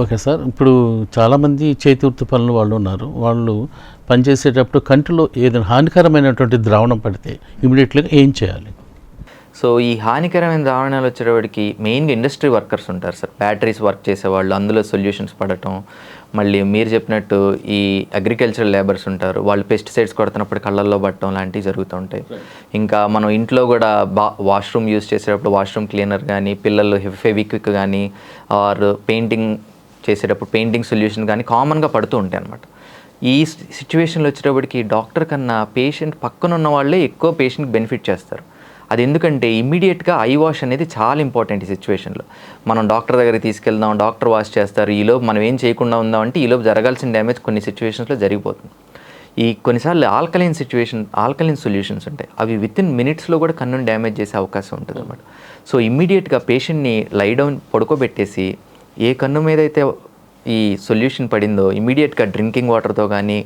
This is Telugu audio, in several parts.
Okay sir. ఇప్పుడు చాలామంది చేతివృత్తి పనులు వాళ్ళు ఉన్నారు. వాళ్ళు పనిచేసేటప్పుడు కంటిలో ఏదైనా హానికరమైనటువంటి ద్రావణం పడితే ఇమీడియట్లీగా ఏం చేయాలి? సో ఈ హానికరమైన ద్రావణాలు వచ్చేటప్పటికి మెయిన్గా ఇండస్ట్రీ వర్కర్స్ ఉంటారు సార్. బ్యాటరీస్ వర్క్ చేసేవాళ్ళు అందులో సొల్యూషన్స్ పడటం మళ్ళీ మీరు చెప్పినట్టు ఈ అగ్రికల్చరల్ లేబర్స్ ఉంటారు. వాళ్ళు పెస్టిసైడ్స్ కొడుతున్నప్పుడు కళ్ళల్లో పట్టడం లాంటివి జరుగుతూ ఉంటాయి. ఇంకా మనం ఇంట్లో కూడా బా వాష్రూమ్ యూస్ చేసేటప్పుడు వాష్రూమ్ క్లీనర్ కానీ పిల్లలు ఫెవిక్విక్ కానీ ఆర్ పెయింటింగ్ చేసేటప్పుడు పెయింటింగ్ సొల్యూషన్ కానీ కామన్గా పడుతూ ఉంటాయి అనమాట ఈ సిచ్యువేషన్లో వచ్చేటప్పటికి డాక్టర్ కన్నా పేషెంట్ పక్కన ఉన్న వాళ్ళే ఎక్కువ పేషెంట్కి బెనిఫిట్ చేస్తారు. అది ఎందుకంటే ఇమీడియట్గా ఐ వాష్ అనేది చాలా ఇంపార్టెంట్ ఈ సిచ్యువేషన్లో. మనం డాక్టర్ దగ్గరికి తీసుకెళ్దాం డాక్టర్ వాష్ చేస్తారు ఈలోపు మనం ఏం చేయకుండా ఉందాం అంటే ఈలోపు జరగాల్సిన డ్యామేజ్ కొన్ని సిచ్యువేషన్స్లో జరిగిపోతుంది. ఈ కొన్నిసార్లు ఆల్కలైన్ సిచ్యువేషన్ ఆల్కలైన్ సొల్యూషన్స్ ఉంటాయి. అవి విత్ ఇన్ మినిట్స్లో కూడా కన్నుని డ్యామేజ్ చేసే అవకాశం ఉంటుంది అన్నమాట సో ఇమ్మీడియట్గా పేషెంట్ని లై డౌన్ పడుకోబెట్టేసి ఏ కన్ను మీద అయితే ఈ సొల్యూషన్ పడిందో ఇమీడియట్గా డ్రింకింగ్ వాటర్తో కానీ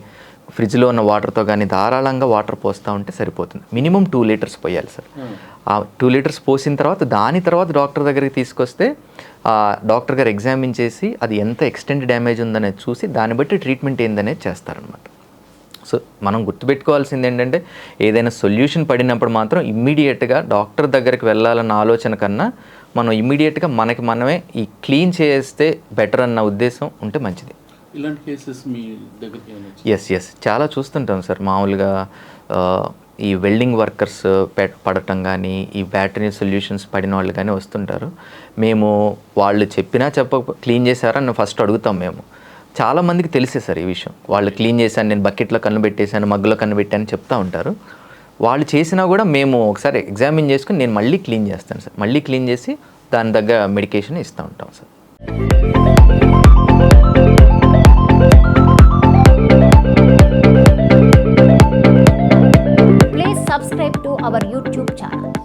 ఫ్రిడ్జ్లో ఉన్న వాటర్తో కానీ ధారాళంగా వాటర్ పోస్తూ ఉంటే సరిపోతుంది. మినిమం టూ లీటర్స్ పోయాలి సార్. ఆ టూ లీటర్స్ పోసిన తర్వాత దాని తర్వాత డాక్టర్ దగ్గరికి తీసుకొస్తే ఆ డాక్టర్ గారు ఎగ్జామిన్ చేసి అది ఎంత ఎక్స్టెంట్ డ్యామేజ్ ఉందనేది చూసి దాన్ని బట్టి ట్రీట్మెంట్ ఏందనేది చేస్తారనమాట సో మనం గుర్తుపెట్టుకోవాల్సింది ఏంటంటే ఏదైనా సొల్యూషన్ పడినప్పుడు మాత్రం ఇమ్మీడియట్గా డాక్టర్ దగ్గరికి వెళ్ళాలన్న ఆలోచన కన్నా మనం ఇమ్మీడియట్గా మనకి మనమే ఈ క్లీన్ చేస్తే బెటర్ అన్న ఉద్దేశం ఉంటే మంచిది. ఇలాంటి కేసెస్ మీ దగ్గరికి ఎస్ ఎస్ చాలా చూస్తుంటాం సార్. మామూలుగా ఈ వెల్డింగ్ వర్కర్స్ పడటం కానీ ఈ బ్యాటరీ సొల్యూషన్స్ పడిన వాళ్ళు కానీ వస్తుంటారు. మేము వాళ్ళు చెప్పినా చెప్పక క్లీన్ చేశారా అని ఫస్ట్ అడుగుతాం మేము. చాలా మందికి తెలిసే సార్ ఈ విషయం. వాళ్ళు క్లీన్ చేశాను నేను బకెట్లో కన్ను పెట్టేశాను మగ్గులో కన్ను పెట్టాను చెప్తా ఉంటారు. వాళ్ళు చేసినా కూడా మేము ఒకసారి ఎగ్జామిన్ చేసుకుని నేను మళ్ళీ క్లీన్ చేస్తాను సార్. మళ్ళీ క్లీన్ చేసి దాని దగ్గర మెడికేషన్ ఇస్తూ ఉంటాం sir. Please subscribe to our YouTube channel